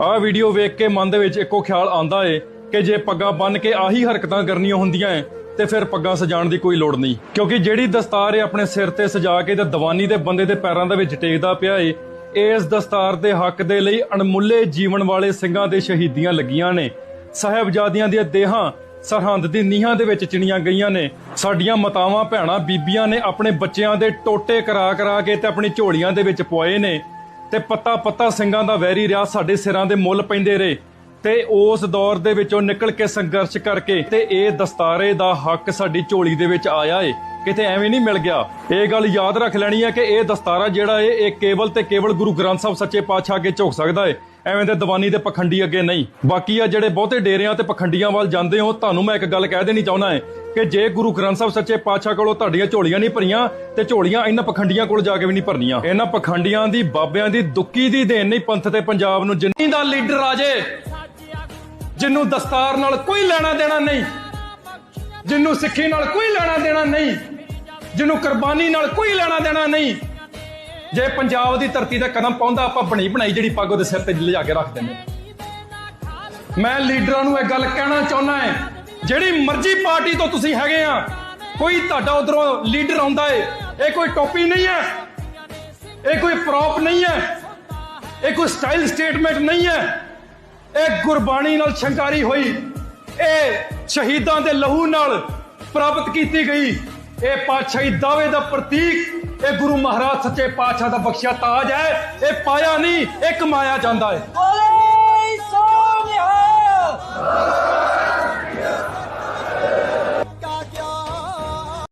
ਆਹ ਵੀਡੀਓ ਵੇਖ ਕੇ ਮਨ ਦੇ ਵਿੱਚ ਇੱਕੋ ਖਿਆਲ ਆਂਦਾ ਏ ਕਿ ਜੇ ਪੱਗਾਂ ਬੰਨ ਕੇ ਆਹੀ ਹਰਕਤਾਂ ਕਰਨੀਆਂ ਹੁੰਦੀਆਂ ਏ, ਤੇ ਫਿਰ ਪੱਗਾਂ ਸਜਾਉਣ ਦੀ ਕੋਈ ਲੋੜ ਨਹੀਂ। ਕਿਉਂਕਿ ਜਿਹੜੀ ਦਸਤਾਰ ਏ ਆਪਣੇ ਸਿਰ ਤੇ ਸਜਾ ਕੇ ਤੇ ਦੀਵਾਨੀ ਦੇ ਬੰਦੇ ਦੇ ਪੈਰਾਂ ਦੇ ਵਿੱਚ ਟੇਕਦਾ ਪਿਆ ਏ, ਇਸ ਦਸਤਾਰ ਦੇ ਹੱਕ ਦੇ ਲਈ ਅਣਮੁੱਲੇ ਜੀਵਨ ਵਾਲੇ ਸਿੰਘਾਂ ਦੇ ਸ਼ਹੀਦੀਆਂ ਲੱਗੀਆਂ ਨੇ। ਸਾਹਿਬਜ਼ਾਦਿਆਂ ਦੀਆਂ ਦੇਹਾਂ, ਸਰਹੰਦ ਦੀ ਨੀਹਾਂ ਦੇ ਵਿੱਚ ਚਿਣੀਆਂ ਗਈਆਂ ਨੇ। ਸਾਡੀਆਂ ਮਾਤਾਵਾਂ, ਭੈਣਾਂ, ਬੀਬੀਆਂ ਨੇ ਆਪਣੇ ਬੱਚਿਆਂ ਦੇ ਟੋਟੇ ਕਰਾ ਕਰਾ ਕੇ ਤੇ ਆਪਣੀ ਝੋਲੀਆਂ ਦੇ ਵਿੱਚ ਪੁਆਏ ਨੇ। ਤੇ ਪੱਤਾ ਪੱਤਾ ਸਿੰਘਾਂ ਦਾ ਵੈਰੀ ਰਿਹਾ, ਸਾਡੇ ਸਿਰਾਂ ਦੇ ਮੁੱਲ ਪੈਂਦੇ ਰਹੇ। ਤੇ ਉਸ ਦੌਰ ਦੇ ਵਿੱਚੋਂ ਨਿਕਲ ਕੇ ਸੰਘਰਸ਼ ਕਰਕੇ ਤੇ ਇਹ ਦਸਤਾਰੇ ਦਾ ਹੱਕ ਸਾਡੀ ਝੋਲੀ ਦੇ ਵਿੱਚ ਆਇਆ ਏ। ਕਿਤੇ ਐਵੇਂ ਨਹੀਂ ਮਿਲ ਗਿਆ। ਇਹ ਗੱਲ ਯਾਦ ਰੱਖ ਲੈਣੀ ਹੈ ਕਿ ਇਹ ਦਸਤਾਰਾ ਜਿਹੜਾ ਏ, ਇਹ ਕੇਵਲ ਤੇ ਕੇਵਲ ਗੁਰੂ ਗ੍ਰੰਥ ਸਾਹਿਬ ਸੱਚੇ ਪਾਤਸ਼ਾਹ ਅੱਗੇ ਝੁਕ ਸਕਦਾ ਏ। ਐਵੇਂ ਦੇ ਦੀਵਾਨੀ ਤੇ ਪਖੰਡੀ ਅੱਗੇ ਨਹੀਂ। ਬਾਕੀ ਆ ਜਿਹੜੇ ਬਹੁਤੇ ਡੇਰਿਆਂ ਤੇ ਪਖੰਡੀਆਂ ਵੱਲ ਜਾਂਦੇ ਹੋ, ਤੁਹਾਨੂੰ ਮੈਂ ਇੱਕ ਗੱਲ ਕਹਿ ਦੇਣੀ ਚਾਹੁੰਦਾ ਏ ਕਿ ਜੇ ਗੁਰੂ ਗ੍ਰੰਥ ਸਾਹਿਬ ਸੱਚੇ ਪਾਤਸ਼ਾਹ ਕੋਲੋਂ ਤੁਹਾਡੀਆਂ ਝੋਲੀਆਂ ਨਹੀਂ ਭਰੀਆਂ ਤੇ ਝੋਲੀਆਂ ਇਹਨਾਂ ਪਖੰਡੀਆਂ ਕੋਲ ਜਾ ਕੇ ਵੀ ਨਹੀਂ ਭਰਨੀਆਂ। ਇਹਨਾਂ ਪਖੰਡੀਆਂ ਦੀ, ਬਾਬਿਆਂ ਦੀ ਦੁੱਕੀ ਦੀ ਦੇਣ ਨਹੀਂ ਪੰਥ ਤੇ ਪੰਜਾਬ ਨੂੰ ਜਿੰਨੀ ਦਾ ਲੀਡਰ ਆ ਜੇ ਜਿਹਨੂੰ ਦਸਤਾਰ ਨਾਲ ਕੋਈ ਲੈਣਾ ਦੇਣਾ ਨਹੀਂ ਜਿਹਨੂੰ ਸਿੱਖੀ ਨਾਲ ਕੋਈ ਲੈਣਾ ਦੇਣਾ ਨਹੀਂ ਜਿਹਨੂੰ ਕੁਰਬਾਨੀ ਨਾਲ ਕੋਈ ਲੈਣਾ ਦੇਣਾ ਨਹੀਂ, ਜੇ ਪੰਜਾਬ ਦੀ ਧਰਤੀ ਤੇ ਕਦਮ ਪਾਉਂਦਾ, ਆਪਾਂ ਬਣੀ ਬਣਾਈ ਜਿਹੜੀ ਪੱਗ ਉਹਦੇ ਸਿਰ ਤੇ ਲਿਜਾ ਕੇ ਰੱਖ ਦਿੰਦੇ। ਮੈਂ ਲੀਡਰਾਂ ਨੂੰ ਇਹ ਗੱਲ ਕਹਿਣਾ ਚਾਹੁੰਦਾ ਹੈ। ਜਿਹੜੀ ਮਰਜ਼ੀ ਪਾਰਟੀ ਤੋਂ ਤੁਸੀਂ ਹੈਗੇ ਆ, ਕੋਈ ਤੁਹਾਡਾ ਉਧਰੋਂ ਲੀਡਰ ਆਉਂਦਾ ਏ, ਇਹ ਕੋਈ ਟੋਪੀ ਨਹੀਂ ਹੈ, ਇਹ ਕੋਈ ਪ੍ਰੋਪ ਨਹੀਂ ਹੈ, ਇਹ ਕੋਈ ਸਟਾਈਲ ਸਟੇਟਮੈਂਟ ਨਹੀਂ ਹੈ। ਇਹ ਗੁਰਬਾਣੀ ਨਾਲ ਸ਼ੰਕਾਰੀ ਹੋਈ, ਇਹ ਸ਼ਹੀਦਾਂ ਦੇ ਲਹੂ ਨਾਲ ਪ੍ਰਾਪਤ ਕੀਤੀ ਗਈ। ਇਹ ਪਾਤਸ਼ਾਹੀ ਦਾਅਵੇ ਦਾ ਪ੍ਰਤੀਕ, ਇਹ ਗੁਰੂ ਮਹਾਰਾਜ ਸੱਚੇ ਪਾਤਸ਼ਾਹ ਦਾ ਬਖਸ਼ਿਆ ਤਾਜ ਹੈ, ਇਹ ਪਾਇਆ ਨਹੀਂ ਇਹ ਕਮਾਇਆ ਜਾਂਦਾ ਹੈ